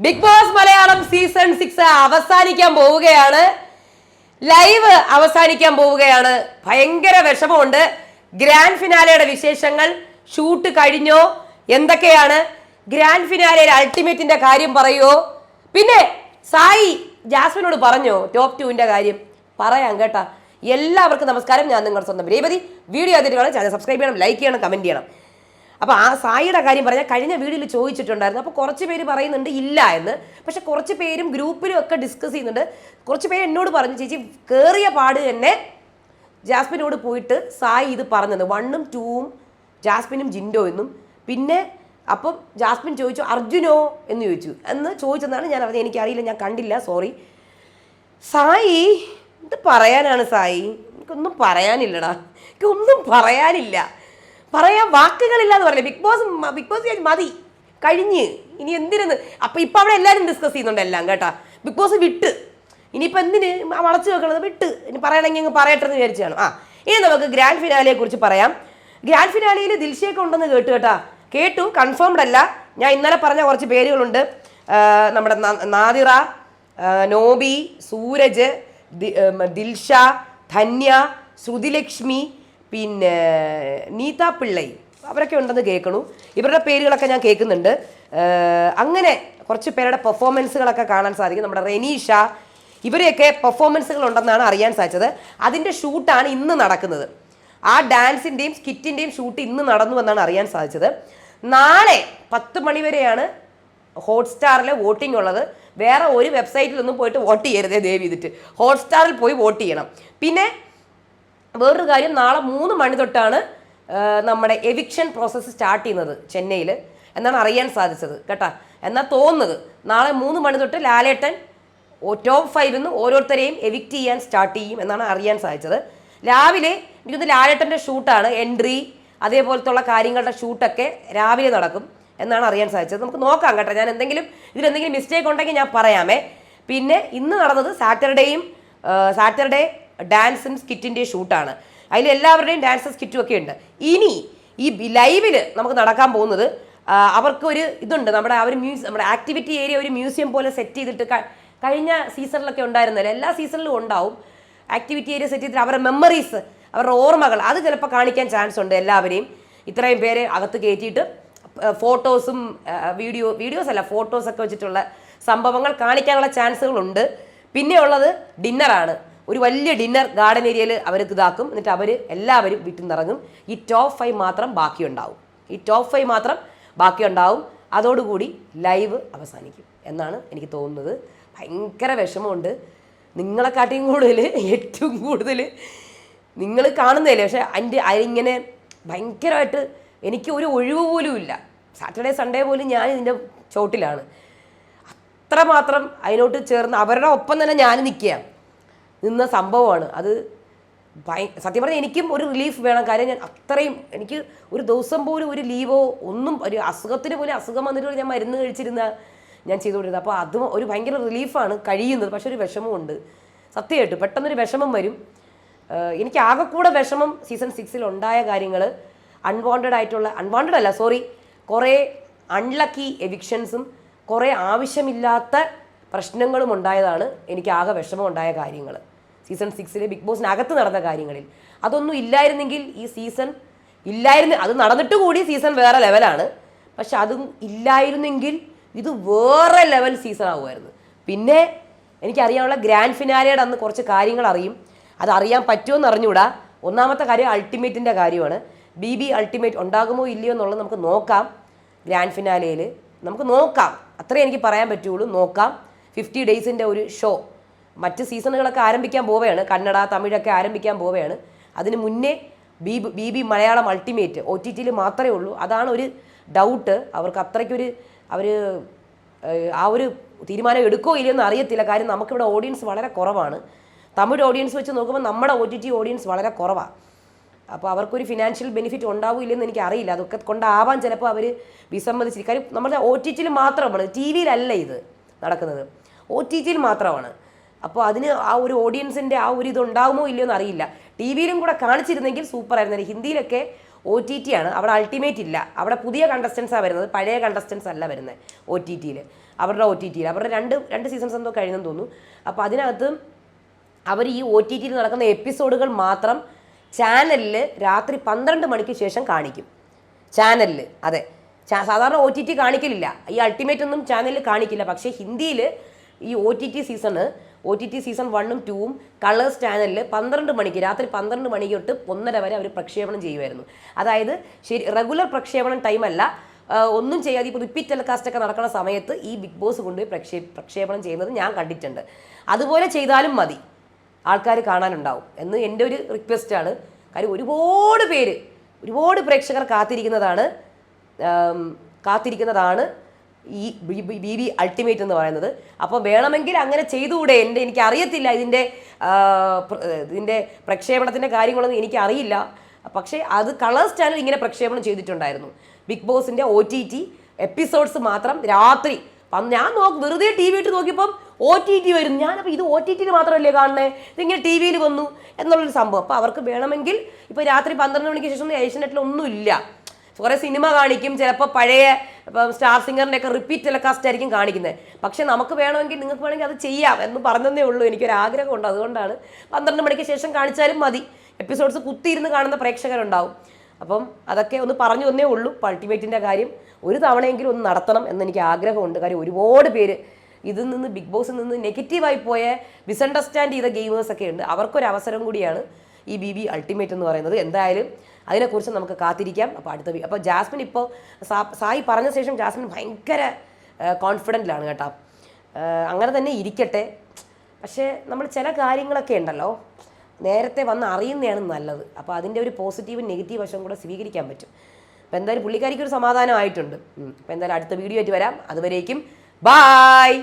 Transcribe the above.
Big Boss Malayalam season six അവസാനിക്കാൻ പോവുകയാണ്. Live അവസാനിക്കാൻ പോവുകയാണ്. ഭയങ്കര വിഷമമുണ്ട്. ഗ്രാൻഡ് ഫിനാലയുടെ വിശേഷങ്ങൾ ഷൂട്ട് കഴിഞ്ഞോ? എന്തൊക്കെയാണ്? ഗ്രാൻഡ് ഫിനാലയിൽ അൾട്ടിമേറ്റിന്റെ കാര്യം പറയുമോ പിന്നെ സായി ജാസ്മിനോട് പറഞ്ഞോ? ടോപ്പ് ടുവിന്റെ കാര്യം പറയാം കേട്ടാ. എല്ലാവർക്കും നമസ്കാരം. ഞാൻ നിങ്ങളുടെ സ്വന്തം രേവതി. വീഡിയോ അതിൽ ചാനൽ സബ്സ്ക്രൈബ് ചെയ്യണം ലൈക്ക് ചെയ്യണം കമന്റ് ചെയ്യണം. അപ്പോൾ ആ സായിയുടെ കാര്യം പറഞ്ഞാൽ കഴിഞ്ഞ വീഡിയോയിൽ ചോദിച്ചിട്ടുണ്ടായിരുന്നു. അപ്പോൾ കുറച്ച് പേര് പറയുന്നുണ്ട് ഇല്ല എന്ന്. പക്ഷെ കുറച്ച് പേരും ഗ്രൂപ്പിലും ഒക്കെ ഡിസ്കസ് ചെയ്യുന്നുണ്ട്. കുറച്ച് പേര് എന്നോട് പറഞ്ഞു ചേച്ചി കയറിയ പാട് തന്നെ ജാസ്മിനോട് പോയിട്ട് സായി ഇത് പറഞ്ഞത്. വണ്ണും ടൂവും ജാസ്മിനും ജിൻഡോ എന്നും. പിന്നെ അപ്പം ജാസ്മിൻ ചോദിച്ചു അർജുനോ? എന്ന് ചോദിച്ചു. എന്ന് ചോദിച്ചെന്നാണ് ഞാൻ പറഞ്ഞത്. എനിക്കറിയില്ല ഞാൻ കണ്ടില്ല. സോറി സായി ഇത് പറയാനാണ് സായി. എനിക്കൊന്നും പറയാനില്ലടാ. എനിക്കൊന്നും പറയാനില്ല. പറയാൻ വാക്കുകളില്ലാന്ന് പറഞ്ഞില്ല? ബിഗ് ബോസ് ബിഗ് ബോസ് മതി. കഴിഞ്ഞ്. ഇനി എന്തിനെന്ന്? അപ്പൊ ഇപ്പൊ അവിടെ എല്ലാവരും ഡിസ്കസ് ചെയ്യുന്നുണ്ട് എല്ലാം കേട്ടാ. ബിഗ് ബോസ് വിട്ട്. ഇനിയിപ്പോൾ എന്തിന്? വളച്ചു വെക്കണത് വിട്ട്. ഇനി പറയണമെങ്കിൽ അങ്ങ് പറയട്ടെ എന്ന് വിചാരിച്ചാണ് ആ ഇനി നമുക്ക് ഗ്രാൻഡ് ഫിനാലിയെ കുറിച്ച് പറയാം. ഗ്രാൻഡ് ഫിനാലിയിൽ ദിൽഷയൊക്കെ ഉണ്ടെന്ന് കേട്ടു കേട്ടാ. കേട്ടു കൺഫേംഡ് അല്ല. ഞാൻ ഇന്നലെ പറഞ്ഞ കുറച്ച് പേരുകളുണ്ട്. നമ്മുടെ നാദിറ നോബി സൂരജ് ദിൽഷ ധന്യ ശ്രുതിലക്ഷ്മി പിന്നെ നീത പിള്ളൈ അവരൊക്കെ ഉണ്ടെന്ന് കേൾക്കണു. ഇവരുടെ പേരുകളൊക്കെ ഞാൻ കേൾക്കുന്നുണ്ട്. അങ്ങനെ കുറച്ച് പേരുടെ പെർഫോമൻസുകളൊക്കെ കാണാൻ സാധിക്കും. നമ്മുടെ റെനീഷ ഇവരെയൊക്കെ പെർഫോമൻസുകൾ ഉണ്ടെന്നാണ് അറിയാൻ സാധിച്ചത്. അതിന്റെ ഷൂട്ടാണ് ഇന്ന് നടക്കുന്നത്. ആ ഡാൻസിന്റെയും സ്കിറ്റിന്റെയും ഷൂട്ട് ഇന്ന് നടന്നു എന്നാണ് അറിയാൻ സാധിച്ചത്. നാളെ പത്ത് മണി വരെയാണ് ഹോട്ട്സ്റ്റാറിൽ വോട്ടിംഗ് ഉള്ളത്. വേറെ ഒരു വെബ്സൈറ്റിലൊന്നും പോയിട്ട് വോട്ട് ചെയ്യരുതേ ദയവ് ചെയ്തിട്ട് ഹോട്ട്സ്റ്റാറിൽ പോയി വോട്ട് ചെയ്യണം. പിന്നെ വേറൊരു കാര്യം നാളെ മൂന്ന് മണി തൊട്ടാണ് നമ്മുടെ എവിക്ഷൻ പ്രോസസ്സ് സ്റ്റാർട്ട് ചെയ്യുന്നത് ചെന്നൈയിൽ എന്നാണ് അറിയാൻ സാധിച്ചത് കേട്ടാ? എന്നാൽ തോന്നുന്നത് നാളെ മൂന്ന് മണി തൊട്ട് ലാലേട്ടൻ ടോപ്പ് ഫൈവിൽ നിന്ന് ഓരോരുത്തരെയും എവിക്റ്റ് ചെയ്യാൻ സ്റ്റാർട്ട് ചെയ്യും എന്നാണ് അറിയാൻ സാധിച്ചത്. രാവിലെ എനിക്കൊന്ന് ലാലേട്ടന്റെ ഷൂട്ടാണ് എൻട്രി അതേപോലത്തുള്ള കാര്യങ്ങളുടെ ഷൂട്ടൊക്കെ രാവിലെ നടക്കും എന്നാണ് അറിയാൻ സാധിച്ചത്. നമുക്ക് നോക്കാം കേട്ടോ ഞാൻ എന്തെങ്കിലും ഇതിലെന്തെങ്കിലും മിസ്റ്റേക്ക് ഉണ്ടെങ്കിൽ ഞാൻ പറയാമേ. പിന്നെ ഇന്ന് നടന്നത് സാറ്റർഡേയും സാറ്റർഡേ ഡാൻസും സ്കിറ്റിന്റെ ഷൂട്ടാണ്. അതിൽ എല്ലാവരുടെയും ഡാൻസ് സ്കിറ്റും ഒക്കെ ഉണ്ട്. ഇനി ഈ ലൈവിൽ നമുക്ക് നടക്കാൻ പോകുന്നത് അവർക്ക് ഒരു ഇതുണ്ട്. നമ്മുടെ ആ ഒരു മ്യൂസിയം നമ്മുടെ ആക്ടിവിറ്റി ഏരിയ ഒരു മ്യൂസിയം പോലെ സെറ്റ് ചെയ്തിട്ട് കഴിഞ്ഞ സീസണിലൊക്കെ ഉണ്ടായിരുന്നല്ലോ. എല്ലാ സീസണിലും ഉണ്ടാവും ആക്ടിവിറ്റി ഏരിയ സെറ്റ് ചെയ്തിട്ട് അവരുടെ മെമ്മറീസ് അവരുടെ ഓർമ്മകൾ അത് ചിലപ്പോൾ കാണിക്കാൻ ചാൻസ് ഉണ്ട് എല്ലാവരെയും. ഇത്രയും പേരെ അകത്ത് കയറ്റിയിട്ട് ഫോട്ടോസും വീഡിയോ വീഡിയോസ് അല്ല ഫോട്ടോസ് ഒക്കെ വെച്ചിട്ടുള്ള സംഭവങ്ങൾ കാണിക്കാനുള്ള ചാൻസുകളുണ്ട്. പിന്നെയുള്ളത് ഡിന്നറാണ്. ഒരു വലിയ ഡിന്നർ ഗാർഡൻ ഏരിയയിൽ അവർക്ക് ഇതാക്കും. എന്നിട്ട് അവർ എല്ലാവരും വീട്ടിൽ നിന്ന് ഇറങ്ങും ഈ ടോപ്പ് ഫൈവ് മാത്രം ബാക്കിയുണ്ടാവും. ഈ ടോപ്പ് ഫൈവ് മാത്രം ബാക്കിയുണ്ടാവും. അതോടുകൂടി ലൈവ് അവസാനിക്കും എന്നാണ് എനിക്ക് തോന്നുന്നത്. ഭയങ്കര വിഷമമുണ്ട്. നിങ്ങളെക്കാട്ടിയും കൂടുതൽ ഏറ്റവും കൂടുതൽ നിങ്ങൾ കാണുന്നതല്ലേ? പക്ഷേ അതിന്റെ അതിങ്ങനെ ഭയങ്കരമായിട്ട് എനിക്ക് ഒരു ഒഴിവ് പോലും ഇല്ല. സാറ്റർഡേ സൺഡേ പോലും ഞാൻ ഇതിന്റെ ചോട്ടിലാണ്. അത്രമാത്രം അതിനോട്ട് ചേർന്ന് അവരുടെ ഒപ്പം തന്നെ ഞാൻ നിൽക്കുക നിന്ന സംഭവമാണ്. അത് ഭയ സത്യം പറഞ്ഞാൽ എനിക്കും ഒരു റിലീഫ് വേണം. കാര്യം ഞാൻ അത്രയും എനിക്ക് ഒരു ദിവസം പോലും ഒരു ലീവോ ഒന്നും ഒരു അസുഖത്തിന് പോലും അസുഖം വന്നിട്ട് ഞാൻ മരുന്ന് കഴിച്ചിരുന്ന ഞാൻ ചെയ്തുകൊണ്ടിരുന്നത്. അപ്പോൾ അതും ഒരു ഭയങ്കര റിലീഫാണ് കഴിയുന്നത്. പക്ഷെ ഒരു വിഷമമുണ്ട് സത്യമായിട്ട് പെട്ടെന്നൊരു വിഷമം വരും. എനിക്ക് ആകെക്കൂടെ വിഷമം സീസൺ സിക്സിൽ ഉണ്ടായ കാര്യങ്ങൾ അൺവാണ്ടഡ് ആയിട്ടുള്ള അൺവാണ്ടഡ് അല്ല സോറി കുറേ അൺലക്കി എവിക്ഷൻസും കുറേ ആവശ്യമില്ലാത്ത പ്രശ്നങ്ങളും ഉണ്ടായതാണ് എനിക്ക് ആകെ വിഷമം ഉണ്ടായ കാര്യങ്ങൾ സീസൺ സിക്സിലെ ബിഗ് ബോസിനകത്ത് നടന്ന കാര്യങ്ങളിൽ. അതൊന്നും ഇല്ലായിരുന്നെങ്കിൽ ഈ സീസൺ ഇല്ലായിരുന്നു. അത് നടന്നിട്ട് കൂടി സീസൺ വേറെ ലെവലാണ്. പക്ഷെ അതും ഇല്ലായിരുന്നെങ്കിൽ ഇത് വേറെ ലെവൽ സീസൺ ആവുമായിരുന്നു. പിന്നെ എനിക്കറിയാനുള്ള ഗ്രാൻഡ് ഫിനാലയുടെ അന്ന് കുറച്ച് കാര്യങ്ങൾ അറിയും. അത് അറിയാൻ പറ്റുമോ എന്ന് അറിഞ്ഞുകൂടാ. ഒന്നാമത്തെ കാര്യം അൾട്ടിമേറ്റിന്റെ കാര്യമാണ്. ബി ബി അൾട്ടിമേറ്റ് ഉണ്ടാകുമോ ഇല്ലയോ എന്നുള്ളത് നമുക്ക് നോക്കാം. ഗ്രാൻഡ് ഫിനാലയിൽ നമുക്ക് നോക്കാം. അത്രേ എനിക്ക് പറയാൻ പറ്റുള്ളൂ. നോക്കാം. ഫിഫ്റ്റി ഡേയ്സിന്റെ ഒരു ഷോ. മറ്റ് സീസണുകളൊക്കെ ആരംഭിക്കാൻ പോവുകയാണ്. കന്നഡ തമിഴൊക്കെ ആരംഭിക്കാൻ പോവുകയാണ്. അതിന് മുന്നേ B B Malayalam ultimate O T ടിയിൽ മാത്രമേ ഉള്ളൂ. അതാണ് ഒരു ഡൗട്ട് അവർക്ക് അത്രയ്ക്കൊരു അവർ ആ ഒരു തീരുമാനം എടുക്കോ ഇല്ലയോ എന്ന് അറിയത്തില്ല. കാര്യം നമുക്കിവിടെ ഓഡിയൻസ് വളരെ കുറവാണ്. തമിഴ് ഓഡിയൻസ് വെച്ച് നോക്കുമ്പോൾ നമ്മുടെ ഒ ടി ടി ഓഡിയൻസ് വളരെ കുറവാണ് അപ്പോൾ അവർക്കൊരു ഫിനാൻഷ്യൽ ബെനിഫിറ്റ് ഉണ്ടാവില്ലെന്ന് എനിക്ക് അറിയില്ല അതൊക്കെ കൊണ്ടാവാൻ ചിലപ്പോൾ അവർ വിസമ്മതിച്ചിരിക്കും. കാര്യം നമ്മുടെ ഒ ടി ടിയിൽ മാത്രമാണ് ടി വിയിലല്ല ഇത് നടക്കുന്നത്. ഒ ടി ടിയിൽ മാത്രമാണ്. അപ്പോൾ അതിന് ആ ഒരു ഓഡിയൻസിന്റെ ആ ഒരു ഇതുണ്ടാകുമോ ഇല്ലയോ എന്ന് അറിയില്ല. ടി വിയിലും കൂടെ കാണിച്ചിരുന്നെങ്കിൽ സൂപ്പർ ആയിരുന്നു. ഹിന്ദിയിലൊക്കെ ഒ ടി ടി ആണ്. അവിടെ അൾട്ടിമേറ്റ് ഇല്ല. അവിടെ പുതിയ കണ്ടസ്റ്റൻസാണ് വരുന്നത്. പഴയ കണ്ടസ്റ്റൻസ് അല്ല വരുന്നത് ഒ ടി ടിയിൽ അവരുടെ ഒ ടി ടിയിൽ അവരുടെ രണ്ട് രണ്ട് സീസൺസ് എന്തോ കഴിഞ്ഞെന്ന് തോന്നുന്നു. അപ്പോൾ അതിനകത്ത് അവർ ഈ ഒ ടി ടിയിൽ നടക്കുന്ന എപ്പിസോഡുകൾ മാത്രം ചാനലിൽ രാത്രി പന്ത്രണ്ട് മണിക്ക് ശേഷം കാണിക്കും. ചാനലിൽ അതെ. സാധാരണ ഒ ടി ടി കാണിക്കലില്ല. ഈ അൾട്ടിമേറ്റ് ഒന്നും ചാനലിൽ കാണിക്കില്ല. പക്ഷേ ഹിന്ദിയിൽ ഈ O T T season O T T season വണ്ണും ടൂവും കളേഴ്സ് ചാനലിൽ പന്ത്രണ്ട് മണിക്ക് രാത്രി പന്ത്രണ്ട് മണിക്ക് തൊട്ട് ഒന്നര വരെ അവർ പ്രക്ഷേപണം ചെയ്യുമായിരുന്നു. അതായത് ശരി റെഗുലർ പ്രക്ഷേപണം ടൈമല്ല ഒന്നും ചെയ്യാതെ ഇപ്പോൾ റിപ്പീറ്റ് ടെലികാസ്റ്റ് ഒക്കെ നടക്കുന്ന സമയത്ത് ഈ ബിഗ് ബോസ് കൊണ്ടുപോയി പ്രക്ഷേ പ്രക്ഷേപണം ചെയ്യുന്നത് ഞാൻ കണ്ടിട്ടുണ്ട്. അതുപോലെ ചെയ്താലും മതി. ആൾക്കാർ കാണാനുണ്ടാവും. എന്ന് എന്റെ ഒരു റിക്വസ്റ്റാണ് കാര്യം ഒരുപാട് പേര് ഒരുപാട് പ്രേക്ഷകർ കാത്തിരിക്കുന്നതാണ് കാത്തിരിക്കുന്നതാണ് ഈ ബി ബി അൾട്ടിമേറ്റ് എന്ന് പറയുന്നത്. അപ്പോൾ വേണമെങ്കിൽ അങ്ങനെ ചെയ്തുകൂടെ? എന്റെ എനിക്ക് അറിയത്തില്ല ഇതിന്റെ ഇതിന്റെ പ്രക്ഷേപണത്തിന്റെ കാര്യങ്ങളൊന്നും എനിക്ക് അറിയില്ല പക്ഷേ അത് കളേഴ്സ് ചാനൽ ഇങ്ങനെ പ്രക്ഷേപണം ചെയ്തിട്ടുണ്ടായിരുന്നു. ബിഗ് ബോസിന്റെ ഒ ടി ടി എപ്പിസോഡ്സ് മാത്രം രാത്രി. അപ്പം ഞാൻ നോക്ക് വെറുതെ ടി വി ഇട്ട് നോക്കിയപ്പം ഒ ടി ടി വരും ഞാനപ്പോൾ ഇത് ഒ ടി ടിയിൽ മാത്രമല്ലേ കാണണേ ഇതിങ്ങനെ ടി വിയിൽ വന്നു എന്നുള്ളൊരു സംഭവം. അപ്പോൾ അവർക്ക് വേണമെങ്കിൽ ഇപ്പോൾ രാത്രി പന്ത്രണ്ട് മണിക്ക് ശേഷം ഏഷ്യനെറ്റിൽ ഒന്നുമില്ല കുറേ സിനിമ കാണിക്കും ചിലപ്പോൾ പഴയ ഇപ്പം സ്റ്റാർ സിംഗറിന്റെ ഒക്കെ റിപ്പീറ്റ് ടെലികാസ്റ്റ് ആയിരിക്കും കാണിക്കുന്നത്. പക്ഷേ നമുക്ക് വേണമെങ്കിൽ നിങ്ങൾക്ക് വേണമെങ്കിൽ അത് ചെയ്യാം എന്ന് പറഞ്ഞതേ ഉള്ളൂ. എനിക്കൊരു ആഗ്രഹമുണ്ട് അതുകൊണ്ടാണ് പന്ത്രണ്ട് മണിക്ക് ശേഷം കാണിച്ചാലും മതി. എപ്പിസോഡ്സ് കുത്തിയിരുന്ന് കാണുന്ന പ്രേക്ഷകരുണ്ടാവും. അപ്പം അതൊക്കെ ഒന്ന് പറഞ്ഞു തന്നേ ഉള്ളൂ. അൾട്ടിമേറ്റിന്റെ കാര്യം ഒരു തവണയെങ്കിലും ഒന്ന് നടത്തണം എന്നെനിക്ക് ആഗ്രഹമുണ്ട്. കാര്യം ഒരുപാട് പേര് ഇതിൽ നിന്ന് ബിഗ് ബോസിൽ നിന്ന് നെഗറ്റീവായി പോയ മിസ്അണ്ടർസ്റ്റാൻഡ് ചെയ്ത ഗെയിമേഴ്സൊക്കെ ഉണ്ട്. അവർക്കൊരു അവസരം കൂടിയാണ് ഈ ബി ബി അൾട്ടിമേറ്റ് എന്ന് പറയുന്നത്. എന്തായാലും അതിനെക്കുറിച്ച് നമുക്ക് കാത്തിരിക്കാം. അപ്പോൾ അടുത്ത അപ്പോൾ ജാസ്മിൻ ഇപ്പോൾ സായി പറഞ്ഞ ശേഷം ജാസ്മിൻ ഭയങ്കര കോൺഫിഡന്റിലാണ് കേട്ടോ. അങ്ങനെ തന്നെ ഇരിക്കട്ടെ. പക്ഷേ നമ്മൾ ചില കാര്യങ്ങളൊക്കെ ഉണ്ടല്ലോ നേരത്തെ വന്ന് അറിയുന്നതാണ് നല്ലത്. അപ്പോൾ അതിന്റെ ഒരു പോസിറ്റീവ് നെഗറ്റീവ് വശം കൂടെ സ്വീകരിക്കാൻ പറ്റും. അപ്പോൾ എന്തായാലും പുള്ളിക്കാരിക്കൊരു സമാധാനമായിട്ടുണ്ട് അപ്പോൾ എന്തായാലും അടുത്ത വീഡിയോ ആയിട്ട് വരാം. അതുവരേക്കും ബായ്